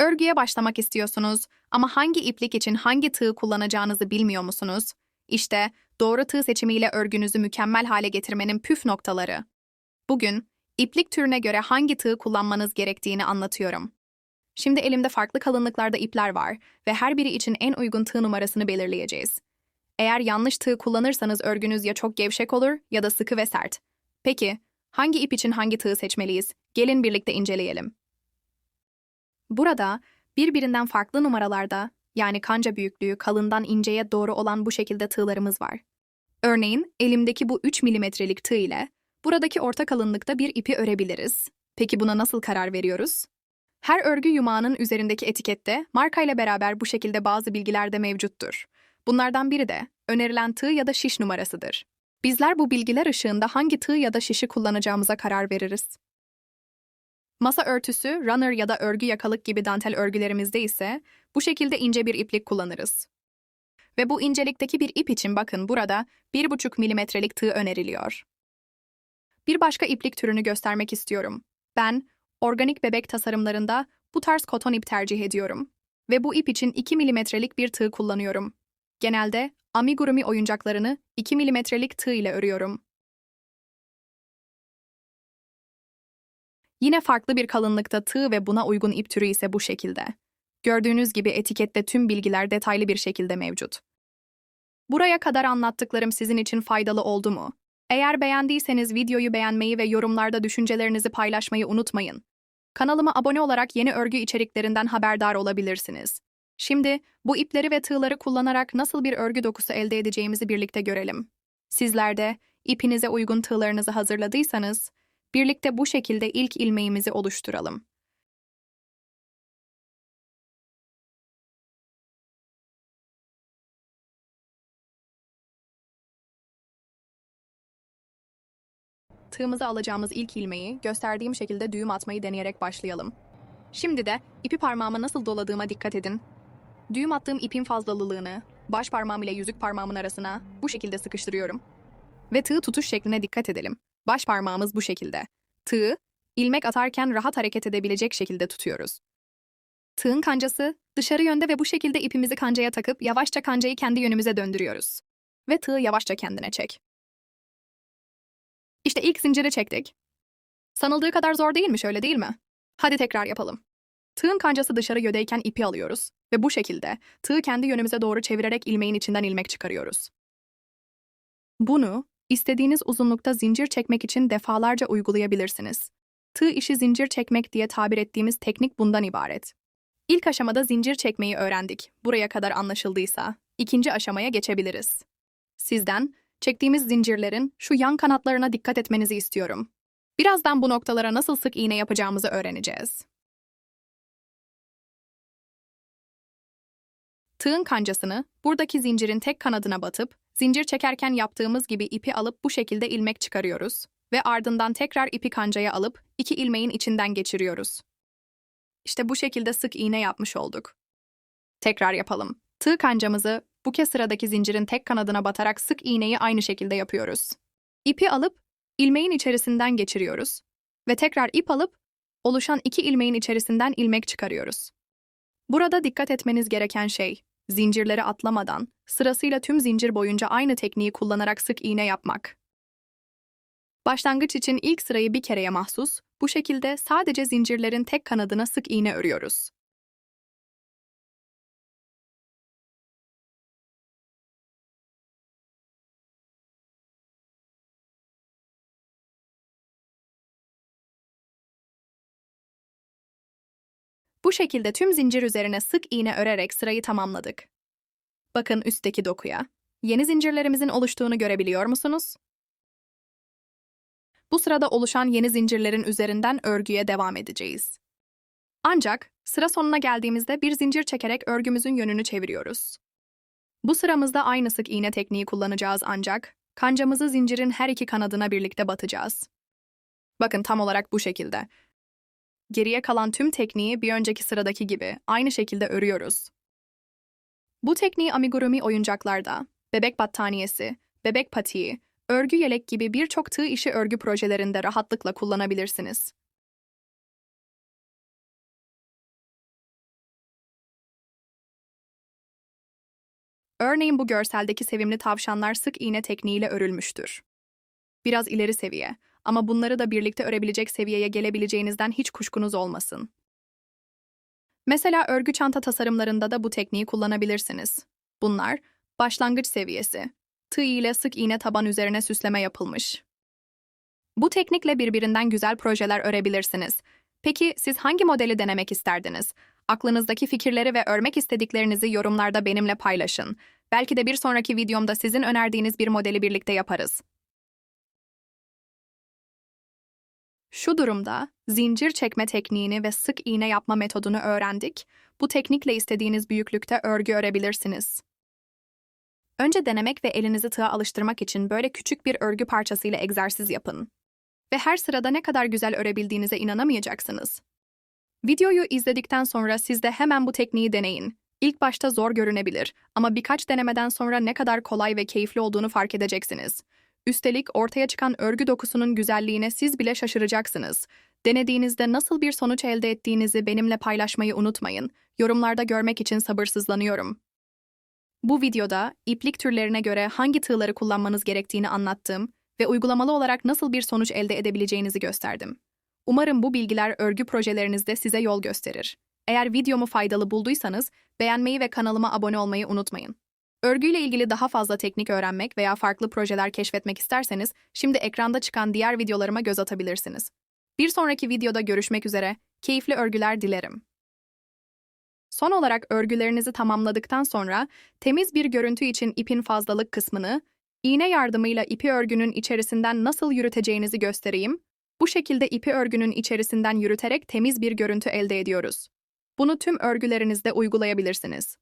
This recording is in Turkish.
Örgüye başlamak istiyorsunuz ama hangi iplik için hangi tığ kullanacağınızı bilmiyor musunuz? İşte doğru tığ seçimiyle örgünüzü mükemmel hale getirmenin püf noktaları. Bugün iplik türüne göre hangi tığı kullanmanız gerektiğini anlatıyorum. Şimdi elimde farklı kalınlıklarda ipler var ve her biri için en uygun tığ numarasını belirleyeceğiz. Eğer yanlış tığ kullanırsanız örgünüz ya çok gevşek olur ya da sıkı ve sert. Peki, hangi ip için hangi tığı seçmeliyiz? Gelin birlikte inceleyelim. Burada birbirinden farklı numaralarda yani kanca büyüklüğü kalından inceye doğru olan bu şekilde tığlarımız var. Örneğin elimdeki bu 3 milimetrelik tığ ile buradaki orta kalınlıkta bir ipi örebiliriz. Peki buna nasıl karar veriyoruz? Her örgü yumağının üzerindeki etikette markayla beraber bu şekilde bazı bilgiler de mevcuttur. Bunlardan biri de önerilen tığ ya da şiş numarasıdır. Bizler bu bilgiler ışığında hangi tığ ya da şişi kullanacağımıza karar veririz. Masa örtüsü, runner ya da örgü yakalık gibi dantel örgülerimizde ise bu şekilde ince bir iplik kullanırız. Ve bu incelikteki bir ip için bakın burada 1,5 milimetrelik tığ öneriliyor. Bir başka iplik türünü göstermek istiyorum. Ben, organik bebek tasarımlarında bu tarz koton ip tercih ediyorum. Ve bu ip için 2 milimetrelik bir tığ kullanıyorum. Genelde amigurumi oyuncaklarını 2 milimetrelik tığ ile örüyorum. Yine farklı bir kalınlıkta tığ ve buna uygun ip türü ise bu şekilde. Gördüğünüz gibi etikette tüm bilgiler detaylı bir şekilde mevcut. Buraya kadar anlattıklarım sizin için faydalı oldu mu? Eğer beğendiyseniz videoyu beğenmeyi ve yorumlarda düşüncelerinizi paylaşmayı unutmayın. Kanalıma abone olarak yeni örgü içeriklerinden haberdar olabilirsiniz. Şimdi bu ipleri ve tığları kullanarak nasıl bir örgü dokusu elde edeceğimizi birlikte görelim. Sizler de ipinize uygun tığlarınızı hazırladıysanız, birlikte bu şekilde ilk ilmeğimizi oluşturalım. Tığımıza alacağımız ilk ilmeği gösterdiğim şekilde düğüm atmayı deneyerek başlayalım. Şimdi de ipi parmağıma nasıl doladığıma dikkat edin. Düğüm attığım ipin fazlalılığını baş parmağım ile yüzük parmağımın arasına bu şekilde sıkıştırıyorum. Ve tığ tutuş şekline dikkat edelim. Baş parmağımız bu şekilde. Tığı, ilmek atarken rahat hareket edebilecek şekilde tutuyoruz. Tığın kancası dışarı yönde ve bu şekilde ipimizi kancaya takıp yavaşça kancayı kendi yönümüze döndürüyoruz. Ve tığı yavaşça kendine çek. İşte ilk zinciri çektik. Sanıldığı kadar zor değilmiş öyle değil mi? Hadi tekrar yapalım. Tığın kancası dışarı yödeyken ipi alıyoruz ve bu şekilde tığı kendi yönümüze doğru çevirerek ilmeğin içinden ilmek çıkarıyoruz. Bunu istediğiniz uzunlukta zincir çekmek için defalarca uygulayabilirsiniz. Tığ işi zincir çekmek diye tabir ettiğimiz teknik bundan ibaret. İlk aşamada zincir çekmeyi öğrendik. Buraya kadar anlaşıldıysa, ikinci aşamaya geçebiliriz. Sizden çektiğimiz zincirlerin şu yan kanatlarına dikkat etmenizi istiyorum. Birazdan bu noktalara nasıl sık iğne yapacağımızı öğreneceğiz. Tığın kancasını buradaki zincirin tek kanadına batıp, zincir çekerken yaptığımız gibi ipi alıp bu şekilde ilmek çıkarıyoruz ve ardından tekrar ipi kancaya alıp iki ilmeğin içinden geçiriyoruz. İşte bu şekilde sık iğne yapmış olduk. Tekrar yapalım. Tığ kancamızı bu kez sıradaki zincirin tek kanadına batarak sık iğneyi aynı şekilde yapıyoruz. İpi alıp ilmeğin içerisinden geçiriyoruz ve tekrar ip alıp oluşan iki ilmeğin içerisinden ilmek çıkarıyoruz. Burada dikkat etmeniz gereken şey, zincirleri atlamadan, sırasıyla tüm zincir boyunca aynı tekniği kullanarak sık iğne yapmak. Başlangıç için ilk sırayı bir kereye mahsus, bu şekilde sadece zincirlerin tek kanadına sık iğne örüyoruz. Bu şekilde tüm zincir üzerine sık iğne örerek sırayı tamamladık. Bakın üstteki dokuya. Yeni zincirlerimizin oluştuğunu görebiliyor musunuz? Bu sırada oluşan yeni zincirlerin üzerinden örgüye devam edeceğiz. Ancak sıra sonuna geldiğimizde bir zincir çekerek örgümüzün yönünü çeviriyoruz. Bu sıramızda aynı sık iğne tekniği kullanacağız ancak kancamızı zincirin her iki kanadına birlikte batacağız. Bakın tam olarak bu şekilde geriye kalan tüm tekniği bir önceki sıradaki gibi aynı şekilde örüyoruz. Bu tekniği amigurumi oyuncaklarda, bebek battaniyesi, bebek patiği, örgü yelek gibi birçok tığ işi örgü projelerinde rahatlıkla kullanabilirsiniz. Örneğin bu görseldeki sevimli tavşanlar sık iğne tekniğiyle örülmüştür. Biraz ileri seviye, ama bunları da birlikte örebilecek seviyeye gelebileceğinizden hiç kuşkunuz olmasın. Mesela örgü çanta tasarımlarında da bu tekniği kullanabilirsiniz. Bunlar başlangıç seviyesi. Tığ ile sık iğne taban üzerine süsleme yapılmış. Bu teknikle birbirinden güzel projeler örebilirsiniz. Peki siz hangi modeli denemek isterdiniz? Aklınızdaki fikirleri ve örmek istediklerinizi yorumlarda benimle paylaşın. Belki de bir sonraki videomda sizin önerdiğiniz bir modeli birlikte yaparız. Şu durumda zincir çekme tekniğini ve sık iğne yapma metodunu öğrendik. Bu teknikle istediğiniz büyüklükte örgü örebilirsiniz. Önce denemek ve elinizi tığa alıştırmak için böyle küçük bir örgü parçasıyla egzersiz yapın. Ve her sırada ne kadar güzel örebildiğinize inanamayacaksınız. Videoyu izledikten sonra siz de hemen bu tekniği deneyin. İlk başta zor görünebilir ama birkaç denemeden sonra ne kadar kolay ve keyifli olduğunu fark edeceksiniz. Üstelik ortaya çıkan örgü dokusunun güzelliğine siz bile şaşıracaksınız. Denediğinizde nasıl bir sonuç elde ettiğinizi benimle paylaşmayı unutmayın. Yorumlarda görmek için sabırsızlanıyorum. Bu videoda iplik türlerine göre hangi tığları kullanmanız gerektiğini anlattım ve uygulamalı olarak nasıl bir sonuç elde edebileceğinizi gösterdim. Umarım bu bilgiler örgü projelerinizde size yol gösterir. Eğer videomu faydalı bulduysanız beğenmeyi ve kanalıma abone olmayı unutmayın. Örgüyle ilgili daha fazla teknik öğrenmek veya farklı projeler keşfetmek isterseniz şimdi ekranda çıkan diğer videolarıma göz atabilirsiniz. Bir sonraki videoda görüşmek üzere, keyifli örgüler dilerim. Son olarak örgülerinizi tamamladıktan sonra temiz bir görüntü için ipin fazlalık kısmını, iğne yardımıyla ipi örgünün içerisinden nasıl yürüteceğinizi göstereyim. Bu şekilde ipi örgünün içerisinden yürüterek temiz bir görüntü elde ediyoruz. Bunu tüm örgülerinizde uygulayabilirsiniz.